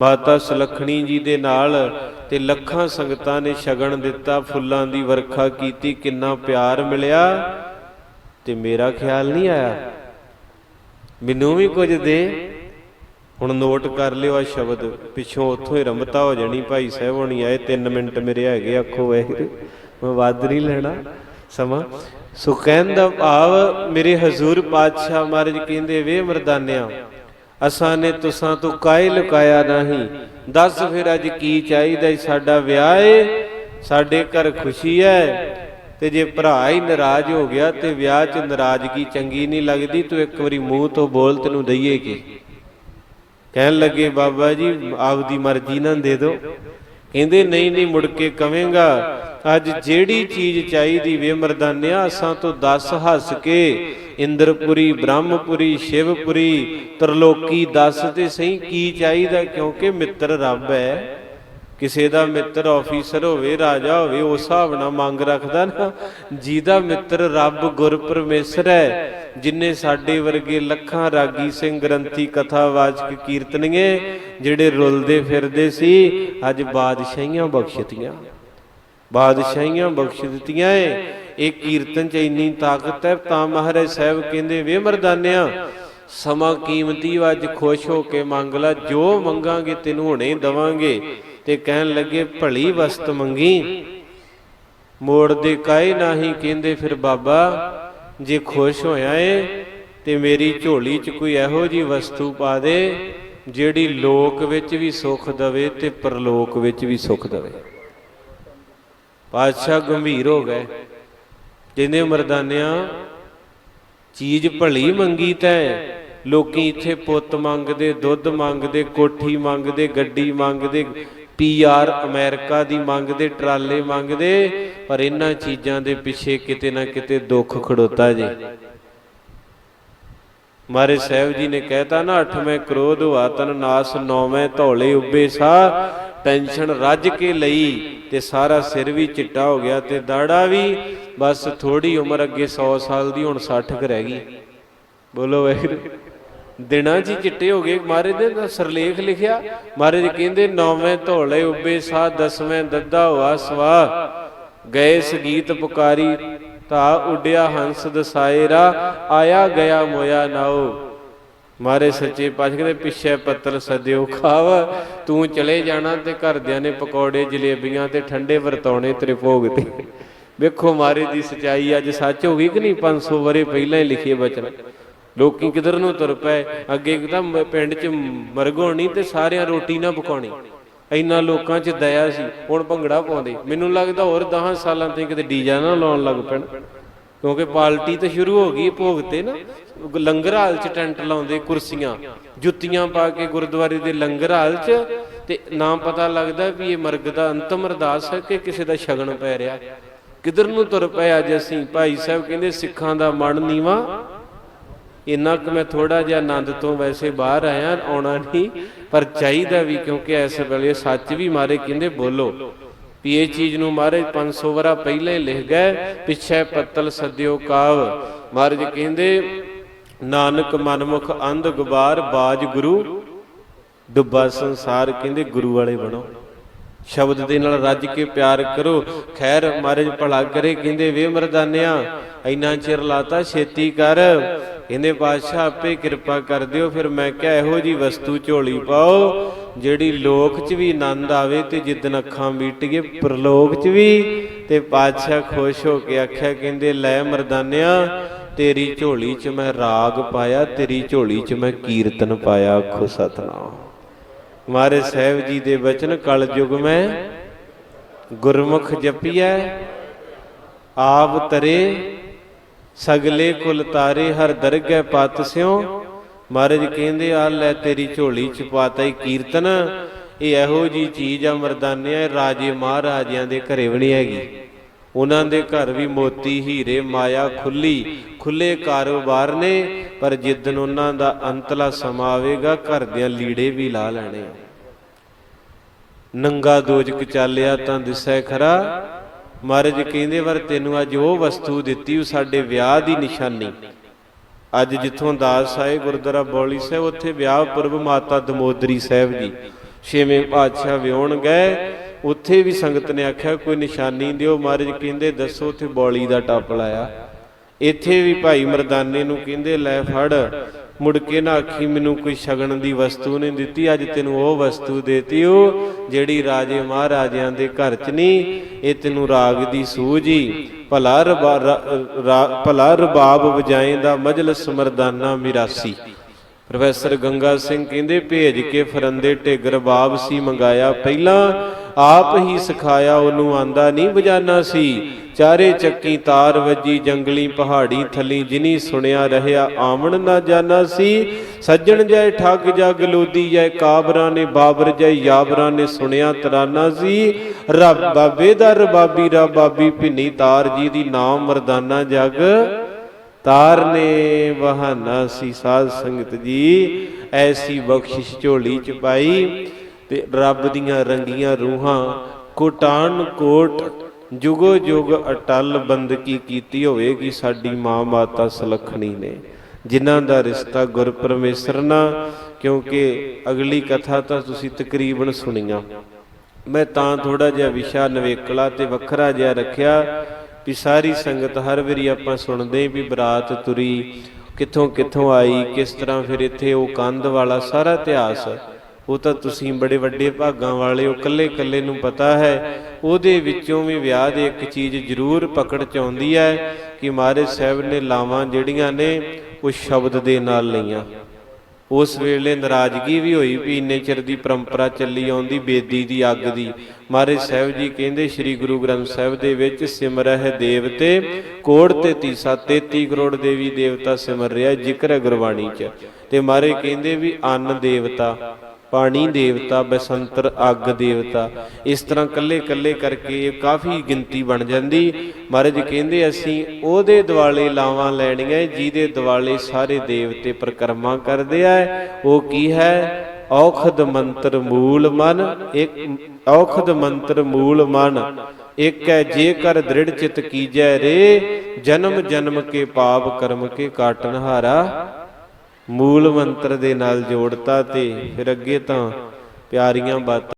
ਮਾਤਾ ਸੁਲੱਖਣੀ ਜੀ ਦੇ ਨਾਲ ਤੇ ਲੱਖਾਂ ਸੰਗਤਾਂ ਨੇ ਸ਼ਗਨ ਦਿੱਤਾ, ਫੁੱਲਾਂ ਦੀ ਵਰਖਾ ਕੀਤੀ, ਕਿੰਨਾ ਪਿਆਰ ਮਿਲਿਆ ਤੇ ਮੇਰਾ ਖਿਆਲ ਨਹੀਂ ਆਇਆ। ਮੈਨੂੰ ਵੀ ਕੁਝ ਦੇ। ਹੁਣ ਨੋਟ ਕਰ ਲਿਓ ਆ ਸ਼ਬਦ। ਪਿੱਛੋਂ ਉੱਥੋਂ ਹੀ ਰਮਤਾ ਹੋ ਜਾਣੀ, ਭਾਈ ਸਾਹਿਬ ਹੋਣੀ ਆਏ 3 ਮਿੰਟ ਮੇਰੇ ਹੈਗੇ ਆਖੋ ਵਾਹਿਗੁਰੂ, ਮੈਂ ਵੱਧ ਨਹੀਂ ਲੈਣਾ ਸਮਾਂ। ਸੋ ਕਹਿਣ ਦਾ ਭਾਵ, ਮੇਰੇ ਹਜ਼ੂਰ ਪਾਤਸ਼ਾਹ ਮਹਾਰਾਜ ਕਹਿੰਦੇ ਵੇ ਮਰਦਾਨਿਆਂ ਅਸਾਂ ਨੇ ਤੁਸਾਂ ਤੋਂ ਕਾਇ ਲੁਕਾਇਆ ਨਹੀਂ? ਦੱਸ ਫਿਰ ਅੱਜ ਕੀ ਚਾਹੀਦਾ ਈ? ਸਾਡਾ ਵਿਆਹ ਏ, ਸਾਡੇ ਘਰ ਖੁਸ਼ੀ ਹੈ ਤੇ ਜੇ ਭਰਾ ਹੀ ਨਾਰਾਜ਼ ਹੋ ਗਿਆ ਤੇ ਵਿਆਹ 'ਚ ਨਾਰਾਜ਼ਗੀ ਚੰਗੀ ਨਹੀਂ ਲੱਗਦੀ, ਤੂੰ ਇੱਕ ਵਾਰੀ ਮੂੰਹ ਤੋਂ ਬੋਲ ਤੈਨੂੰ ਦਈਏ ਕੀ? ਕਹਿਣ ਲੱਗੇ, ਬਾਬਾ ਜੀ, ਆਪਦੀ ਮਰਜ਼ੀ ਨਾਲ ਦੇ ਦਿਓ ਕਹਿੰਦੇ, ਨਹੀਂ ਨਹੀਂ, ਮੁੜ ਕੇ ਕਵੇਂਗਾ। ਅੱਜ ਜਿਹੜੀ ਚੀਜ਼ ਚਾਹੀਦੀ ਵੇ ਮਰਦਾਨਿਆ, ਅਸਾਂ ਤੋਂ ਦੱਸ ਹੱਸ ਕੇ ਇੰਦਰਪੁਰੀ, ਬ੍ਰਹਮਪੁਰੀ, ਸ਼ਿਵਪੁਰੀ, ਤਰਲੋਕੀ ਦੱਸ ਤੇ ਸਹੀ ਕੀ ਚਾਹੀਦਾ? ਕਿਉਂਕਿ ਮਿੱਤਰ ਰੱਬ ਹੈ। ਕਿਸੇ ਦਾ ਮਿੱਤਰ ਆਫੀਸਰ ਹੋਵੇ, ਰਾਜਾ ਹੋਵੇ ਉਸ ਹਿਸਾਬ ਨਾਲ ਮੰਗ ਰੱਖਦਾ ਨਾ। ਜਿਹਦਾ ਮਿੱਤਰ ਰੱਬ ਗੁਰ ਪਰਮੇਸ਼ਰ ਹੈ, ਜਿਨੇ ਸਾਡੇ ਵਰਗੇ ਲੱਖਾਂ ਰਾਗੀ ਸਿੰਘ ਗ੍ਰੰਥੀ ਕਥਾ ਵਾਚਕ ਕੀਰਤਨੀਏ, ਜਿਹੜੇ ਰੁਲਦੇ ਫਿਰਦੇ ਸੀ, ਅੱਜ ਬਾਦਸ਼ਾਹੀਆਂ ਬਖਸ਼ਤੀਆਂ ਬਾਦਸ਼ਾਹੀਆਂ ਬਖਸ਼ ਦਿੱਤੀਆਂ ਏ। ਇਹ ਕੀਰਤਨ ਚ ਇੰਨੀ ਤਾਕਤ ਹੈ ਤਾਂ ਮਹਾਰਾਜ ਸਾਹਿਬ ਕਹਿੰਦੇ ਵੇ ਮਰਦਾਨਿਆਂ ਸਮਾਂ ਕੀਮਤੀ ਵਾ, ਅੱਜ ਖੁਸ਼ ਹੋ ਕੇ ਮੰਗ ਲੈ ਜੋ ਮੰਗਾਂਗੇ ਤੈਨੂੰ ਹੁਣੇ ਦਵਾਂਗੇ। ਤੇ ਕਹਿਣ ਲੱਗੇ ਭਲੀ ਵਸਤ ਮੰਗੀ। ਮੋੜ ਦੇ ਕਾਇ ਨਹੀਂ ਕਹਿੰਦੇ ਫਿਰ ਬਾਬਾ ਜੇ ਖੁਸ਼ ਹੋਇਆ ਏ ਤੇ ਮੇਰੀ ਝੋਲੀ 'ਚ ਕੋਈ ਇਹੋ ਜੀ ਵਸਤੂ ਪਾ ਦੇ ਜਿਹੜੀ ਲੋਕ ਵਿੱਚ ਵੀ ਸੁੱਖ ਦਵੇ ਤੇ ਪਰਲੋਕ ਵਿੱਚ ਵੀ ਸੁੱਖ ਦਵੇ। ਪਾਤਸ਼ਾਹ ਗੰਭੀਰ ਹੋ ਗਏ। ਜਿੰਨੇ ਮਰਦਾਨਿਆਂ ਚੀਜ਼ ਭਲੀ ਮੰਗੀ ਤੈ, ਲੋਕੀ ਇੱਥੇ ਪੁੱਤ ਮੰਗਦੇ, ਦੁੱਧ ਮੰਗਦੇ, ਕੋਠੀ ਮੰਗਦੇ, ਗੱਡੀ ਮੰਗਦੇ ਪੀਆਰ ਅਮਰੀਕਾ ਦੀ ਮੰਗਦੇ, ਟਰਾਲੇ ਮੰਗਦੇ, ਪਰ ਇਹਨਾਂ ਚੀਜ਼ਾਂ ਦੇ ਪਿੱਛੇ ਕਿਤੇ ਨਾ ਕਿਤੇ ਦੁੱਖ ਖੜੋਤਾ ਜੇ। ਮਹਾਰਾਜ ਸਾਹਿਬ ਜੀ ਨੇ ਕਹਿਤਾ ਨਾ, ਅਠਵੇਂ ਕ੍ਰੋਧ ਹੋਆ ਤਨ ਨਾਸ, ਨੌਵੇਂ ਧੌਲੇ ਉੱਬੇ ਸਾ ਟੈਨਸ਼ਨ ਰੱਜ ਕੇ ਲਈ ਤੇ ਸਾਰਾ ਸਿਰ ਵੀ ਚਿੱਟਾ ਹੋ ਗਿਆ ਤੇ ਦਾੜਾ ਵੀ ਬਸ ਥੋੜੀ ਉਮਰ ਅੱਗੇ 100 ਸਾਲ ਦੀ, ਹੁਣ 60 ਕ ਰਹਿ ਗਈ। ਬੋਲੋ ਵਾਹਿਗੁਰੂ। ਦਿਨਾਂ 'ਚ ਚਿੱਟੇ ਹੋ ਗਏ। ਮਹਾਰਾਜ ਨੇ ਤਾਂ ਸਰਲੇਖ ਲਿਖਿਆ ਮਹਾਰਾਜ ਕਹਿੰਦੇ, ਨੌਵੇਂ ਧੌਲੇ ਉੱਬੇ ਸਾ ਦਸਵੇਂ ਦੱਦਾ ਹੋਆ ਸਵਾ ਗਏ ਸੰਗੀਤ ਪੁਕਾਰੀ ਤਾ ਉੱਡਿਆ ਹੰਸ ਦਸਾਇਰਾ, ਆਇਆ ਗਿਆ ਮੋਇਆ ਨਾਓ ਮਾਰੇ ਸੱਚੇ ਪਾਤਸ਼ਾਹ ਦੇ ਪਿੱਛੇ ਪੱਤਰ ਸਦਿਓ ਖਾਵ, ਤੂੰ ਚਲੇ ਜਾਣਾ ਤੇ ਘਰਦਿਆਂ ਨੇ ਪਕੌੜੇ ਜਲੇਬੀਆਂ ਤੇ ਠੰਡੇ ਵਰਤੌਣੇ ਤੇਰੇ ਭੋਗ ਤੇ। ਵੇਖੋ ਮਾਰੇ ਦੀ ਸਚਾਈ ਅੱਜ ਸੱਚ ਹੋ ਗਈ ਕਿ ਨਹੀਂ 500 ਵਰੇ ਪਹਿਲਾਂ ਹੀ ਲਿਖੇ ਬਚਨ। ਲੋਕੀ ਕਿਧਰ ਨੂੰ ਤੁਰ ਪਏ, ਅੱਗੇ ਇੱਕਦਮ ਪਿੰਡ 'ਚ ਮਰਗ ਤੇ ਸਾਰਿਆਂ ਰੋਟੀ ਨਾ ਪਕਾਉਣੀ। ਇੰਨਾ ਲੋਕਾਂ 'ਚ ਦਇਆ ਸੀ, ਹੁਣ ਭੰਗੜਾ ਪਾਉਂਦੇ। ਮੈਨੂੰ ਲੱਗਦਾ ਹੋਰ 10 ਸਾਲਾਂ ਤੇ ਕਿਤੇ ਡੀਜਾ ਨਾ ਲਾਉਣ ਲੱਗ ਪੈਣ। ਕਿਉਂਕਿ ਪਾਰਟੀ ਤਾਂ ਸ਼ੁਰੂ ਹੋ ਗਈ ਭੋਗ ਤੇ ਨਾ। ਲੰਗਰ ਹਾਲ 'ਚ ਟੈਂਟ ਲਾਉਂਦੇ, ਕੁਰਸੀਆਂ, ਜੁੱਤੀਆਂ ਪਾ ਕੇ ਗੁਰਦੁਆਰੇ ਦੇ ਲੰਗਰ ਹਾਲ 'ਚ। ਤੇ ਨਾ ਪਤਾ ਲੱਗਦਾ ਵੀ ਇਹ ਮਰਗ ਦਾ ਅੰਤਮ ਅਰਦਾਸ ਹੈ ਕਿ ਕਿਸੇ ਦਾ ਸ਼ਗਨ ਪੈ ਰਿਹਾ। ਕਿਧਰ ਨੂੰ ਤੁਰ ਪਏ ਅੱਜ ਅਸੀਂ? ਭਾਈ ਸਾਹਿਬ ਕਹਿੰਦੇ ਸਿੱਖਾਂ ਦਾ ਮਨ ਨੀਵਾ। ਇੰਨਾ ਕਿ ਮੈਂ ਥੋੜਾ ਜਿਹਾ ਆਨੰਦ ਤੋਂ ਵੈਸੇ ਬਾਹਰ ਆਇਆ, ਆਉਣਾ ਨਹੀਂ। ਪਰ ਚਾਹੀਦਾ ਵੀ ਕਿਉਂਕਿ ਇਸ ਵੇਲੇ ਸੱਚ ਵੀ ਮਾਰੇ ਕਹਿੰਦੇ ਬੋਲੋ। ਵੀ ਇਹ ਚੀਜ਼ ਨੂੰ ਮਹਾਰਾਜ 500 ਵਰਾ ਪਹਿਲਾਂ ਹੀ ਲਿਖ ਗਏ, ਪਿੱਛੇ ਪੱਤਲ ਸਦਿਓ ਕਾਵ। ਮਹਾਰਾਜ ਕਹਿੰਦੇ, ਨਾਨਕ ਮਨਮੁਖ ਅੰਧ ਗੁਬਾਰ ਬਾਜ ਗੁਰੂ, ਡੁੱਬਾ ਸੰਸਾਰ ਕਹਿੰਦੇ ਗੁਰੂ ਵਾਲੇ ਬਣੋ। ਸ਼ਬਦ ਦੇ ਨਾਲ ਰੱਜ ਕੇ ਪਿਆਰ ਕਰੋ। ਖੈਰ ਮਹਾਰਾਜ ਭਲਾ ਕਰੇ ਕਹਿੰਦੇ ਵੇ ਮਰਦਾਨਿਆ, ਇੰਨਾ ਚਿਰ ਲਾਤਾ ਛੇਤੀ ਕਰ। ਕਹਿੰਦੇ, ਬਾਦਸ਼ਾਹ ਆਪੇ ਕਿਰਪਾ ਕਰ ਦਿਓ, ਫਿਰ ਮੈਂ ਕਿਹਾ, ਇਹੋ ਜੀ ਵਸਤੂ ਝੋਲੀ ਪਾਓ, ਜਿਹੜੀ ਲੋਕ 'ਚ ਵੀ ਆਨੰਦ ਆਵੇ ਤੇ ਜਿੱਦਨ ਅੱਖਾਂ ਮੀਟੀਏ ਪ੍ਰਲੋਕ 'ਚ ਵੀ। ਤੇ ਬਾਦਸ਼ਾਹ ਖੁਸ਼ ਹੋ ਕੇ ਆਖਿਆ, ਕਹਿੰਦੇ, ਲੈ ਮਰਦਾਨਿਆ, ਤੇਰੀ ਝੋਲੀ 'ਚ ਮੈਂ ਰਾਗ ਪਾਇਆ, ਤੇਰੀ ਝੋਲੀ 'ਚ ਮੈਂ ਕੀਰਤਨ ਪਾਇਆ, ਆਖੋ ਸਤਨਾਮ। ਮਹਾਰਾਜ ਸਾਹਿਬ ਜੀ ਦੇ ਬਚਨ, ਕਲ ਯੁਗ ਮੈਂ ਗੁਰਮੁਖ ਜਪੀਐ, ਆਪ ਤਰੇ ਸਗਲੇ ਕੁਲ ਤਾਰੇ ਹਰ ਦਰਗਹਿ ਪਤ ਸਿਓ ਮਹਾਰਾਜ ਕਹਿੰਦੇ ਆ ਲੈ ਤੇਰੀ ਝੋਲੀ ਚ ਪਾਤਾ ਹੀ ਕੀਰਤਨ। ਇਹ ਇਹੋ ਜੀ ਚੀਜ਼ ਆ ਮਰਦਾਨਿਆ ਰਾਜੇ ਮਹਾਰਾਜਿਆਂ ਦੇ ਘਰੇ ਵੀ ਨਹੀਂ ਹੈਗੀ। ਉਹਨਾਂ ਦੇ ਘਰ ਵੀ ਮੋਤੀ, ਹੀਰੇ, ਮਾਇਆ ਖੁੱਲੀ, ਖੁੱਲੇ ਕਾਰੋਬਾਰ ਨੇ। ਪਰ ਜਿੱਦਨ ਉਹਨਾਂ ਦਾ ਅੰਤਲਾ ਸਮਾਂ ਆਵੇਗਾ, ਘਰ ਦੇ ਲੀੜੇ ਵੀ ਲਾ ਲੈਣੇ ਨੰਗਾ ਦੋਜਕ ਚਾਲਿਆ ਤਾਂ ਦਿਸੈ ਖਰਾ। ਮਹਾਰਾਜ ਕਹਿੰਦੇ ਵਰ ਤੈਨੂੰ ਅੱਜ ਉਹ ਵਸਤੂ ਦਿੱਤੀ, ਉਹ ਸਾਡੇ ਵਿਆਹ ਦੀ ਨਿਸ਼ਾਨੀ। ਅੱਜ ਜਿੱਥੋਂ ਦਾਸ ਆਏ ਗੁਰਦੁਆਰਾ ਬੌਲੀ ਸਾਹਿਬ, ਉੱਥੇ ਵਿਆਹ ਪੁਰਬ ਮਾਤਾ ਦਮੋਦਰੀ ਸਾਹਿਬ ਜੀ। ਛੇਵੇਂ ਪਾਤਸ਼ਾਹ ਵਿਉਣ ਗਏ, ਉੱਥੇ ਵੀ ਸੰਗਤ ਨੇ ਆਖਿਆ, ਕੋਈ ਨਿਸ਼ਾਨੀ ਦਿਓ। ਮਹਾਰਾਜ ਕਹਿੰਦੇ, ਦੱਸੋ ਉੱਥੇ ਬੌਲੀ ਦਾ ਟੱਪ ਲਾਇਆ। ਇੱਥੇ ਵੀ ਭਾਈ ਮਰਦਾਨੇ ਨੂੰ ਕਹਿੰਦੇ, ਲੈ ਫੜ, ਮੁੜ ਕੇ ਨਾ ਆਖੀ ਮੈਨੂੰ ਕੋਈ ਸ਼ਗਨ ਦੀ ਵਸਤੂ ਨਹੀਂ ਦਿੱਤੀ, ਅੱਜ ਤੈਨੂੰ ਉਹ ਵਸਤੂ ਦੇਤੀ ਉਹ ਜਿਹੜੀ ਰਾਜੇ ਮਹਾਰਾਜਿਆਂ ਦੇ ਘਰ 'ਚ ਨਹੀਂ, ਇਹ ਤੈਨੂੰ ਰਾਗ ਦੀ ਸੂਝੀ ਭਲਾ ਰਬਾ- ਰਾ- ਰਾ- ਭਲਾ ਰਬਾਬ ਵਜਾਏ ਦਾ ਮਜਲਸ ਮਰਦਾਨਾ ਮਿਰਾਸੀ। ਪ੍ਰੋਫੈਸਰ ਗੰਗਾ ਸਿੰਘ ਕਹਿੰਦੇ, ਭੇਜ ਕੇ ਫਰੰਦੇ ਢਿੱਗ ਰਬਾਬ ਸੀ ਮੰਗਾਇਆ। ਪਹਿਲਾਂ ਆਪ ਹੀ ਸਿਖਾਇਆ, ਉਹਨੂੰ ਆਂਦਾ ਨਹੀਂ ਬਜਾਨਾ ਸੀ। ਚਾਰੇ ਚੱਕੀ ਤਾਰ ਵੱਜੀ, ਜੰਗਲੀ ਪਹਾੜੀ ਥੱਲੀ ਜਿਨੀ ਸੁਣਿਆ ਰਹਿਆ, ਆਵਣ ਨਾ ਜਾਣਾ ਸੀ। ਸੱਜਣ ਜੈ ਠੱਗ ਜਗ ਲੋਦੀ ਜੈ ਕਾਬਰਾਂ ਨੇ, ਬਾਬਰ ਜੈ ਯਾਬਰਾਂ ਨੇ ਸੁਣਿਆ ਤਰਾਨਾ ਸੀ। ਰੱਬ ਬਾਬੇ ਦਾ ਰਬਾਬੀ ਬਾਬੀ ਭਿੰਨੀ ਤਾਰ ਜੀ ਦੀ ਨਾਮ ਮਰਦਾਨਾ ਜਗ। ਤਾਰ ਨੇ ਬਹਾਨਾ ਸੀ ਸਾਧ ਸੰਗਤ ਜੀ, ਐਸੀ ਬਖਸ਼ਿਸ਼ ਝੋਲੀ ਚ ਪਾਈ ਤੇ ਰੱਬ ਦੀਆਂ ਰੰਗੀਆਂ ਰੂਹਾਂ ਕੋਟਾਨ ਕੋਟ, ਜੁਗੋ ਜੁਗ ਅਟਲ ਬੰਦਗੀ ਕੀਤੀ ਹੋਵੇਗੀ ਸਾਡੀ ਮਾਂ ਮਾਤਾ ਸੁਲੱਖਣੀ ਨੇ। ਜਿਨ੍ਹਾਂ ਦਾ ਰਿਸ਼ਤਾ ਗੁਰ ਪਰਮੇਸ਼ਰ ਨਾਲ ਕਿਉਂਕਿ ਅਗਲੀ ਕਥਾ ਤਾਂ ਤੁਸੀਂ ਤਕਰੀਬਨ ਸੁਣੀਆਂ। ਮੈਂ ਤਾਂ ਥੋੜਾ ਜਿਹਾ ਵਿਸ਼ਾ ਨਵੇਕਲਾ ਤੇ ਵੱਖਰਾ ਜਿਹਾ ਰੱਖਿਆ ਵੀ ਸਾਰੀ ਸੰਗਤ ਹਰ ਵਾਰੀ ਆਪਾਂ ਸੁਣਦੇ ਵੀ ਬਰਾਤ ਤੁਰੀ, ਕਿੱਥੋਂ ਕਿੱਥੋਂ ਆਈ, ਕਿਸ ਤਰ੍ਹਾਂ ਫਿਰ ਇੱਥੇ ਉਹ ਕੰਧ ਵਾਲਾ ਸਾਰਾ ਇਤਿਹਾਸ, ਉਹ ਤਾਂ ਤੁਸੀਂ ਬੜੇ ਵੱਡੇ ਭਾਗਾਂ ਵਾਲੇ, ਉਹ ਕੱਲੇ ਕੱਲੇ ਨੂੰ ਪਤਾ ਹੈ, ਉਹਦੇ ਵਿੱਚੋਂ ਵੀ ਵਿਆਹ ਦੀ ਇੱਕ ਚੀਜ਼ ਜ਼ਰੂਰ ਪਕੜ ਚ ਆਉਂਦੀ ਹੈ ਕਿ ਮਹਾਰਾਜ ਸਾਹਿਬ ਨੇ ਲਾਵਾਂ ਜਿਹੜੀਆਂ ਨੇ, ਉਹ ਸ਼ਬਦ ਦੇ ਨਾਲ ਲਈਆਂ। ਉਸ ਵੇਲੇ ਨਾਰਾਜ਼ਗੀ ਵੀ ਹੋਈ ਵੀ ਇੰਨੇ ਚਿਰ ਦੀ ਪਰੰਪਰਾ ਚੱਲੀ ਆਉਂਦੀ, ਬੇਦੀ ਦੀ ਅੱਗ ਦੀ। ਮਹਾਰਾਜ ਸਾਹਿਬ ਜੀ ਕਹਿੰਦੇ, ਸ੍ਰੀ ਗੁਰੂ ਗ੍ਰੰਥ ਸਾਹਿਬ ਦੇ ਵਿੱਚ ਸਿਮਰਹਿ ਦੇਵਤੇ, ਕੋੜ ਤੇ ਤੀਸਾ 33 ਕਰੋੜ ਦੇਵੀ ਦੇਵਤਾ ਸਿਮਰ ਰਿਹਾ, ਜ਼ਿਕਰ ਹੈ ਗੁਰਬਾਣੀ 'ਚ। ਤੇ ਮਹਾਰਾਜ ਕਹਿੰਦੇ ਵੀ ਅੰਨ ਦੇਵਤਾ। ਪਾਣੀ ਦੇਵਤਾ, ਬਸੰਤਰ ਅੱਗ ਦੇਵਤਾ। ਇਸ ਤਰ੍ਹਾਂ ਕੱਲੇ ਕੱਲੇ ਕਰਕੇ ਕਾਫੀ ਗਿਣਤੀ ਬਣ ਜਾਂਦੀ। ਮਹਾਰਾਜ ਕਹਿੰਦੇ, ਅਸੀਂ ਉਹਦੇ ਦਿਵਾਲੇ ਲਾਵਾਂ ਲੈਣੀਆਂ, ਜਿਹਦੇ ਦਿਵਾਲੇ ਸਾਰੇ ਦੇਵਤੇ ਪ੍ਰਕਰਮਾ ਕਰਦੇ ਆ। ਉਹ ਕੀ ਹੈ? ਔਖਦ ਮੰਤਰ ਮੂਲ ਮਨ, ਇੱਕ ਔਖਦ ਮੰਤਰ ਮੂਲ ਮਨ। ਇੱਕ ਹੈ, ਜੇਕਰ ਦ੍ਰਿੜ ਚਿਤ ਕੀਜੈ ਰੇ, ਜਨਮ ਜਨਮ ਕੇ ਪਾਪ ਕਰਮ ਕੇ ਕਾਟਨ ਹਾਰਾ। ਮੂਲ ਮੰਤਰ ਦੇ ਨਾਲ ਜੋੜਤਾ ਤੇ ਫਿਰ ਅੱਗੇ ਤਾਂ ਪਿਆਰੀਆਂ ਬਾਤਾਂ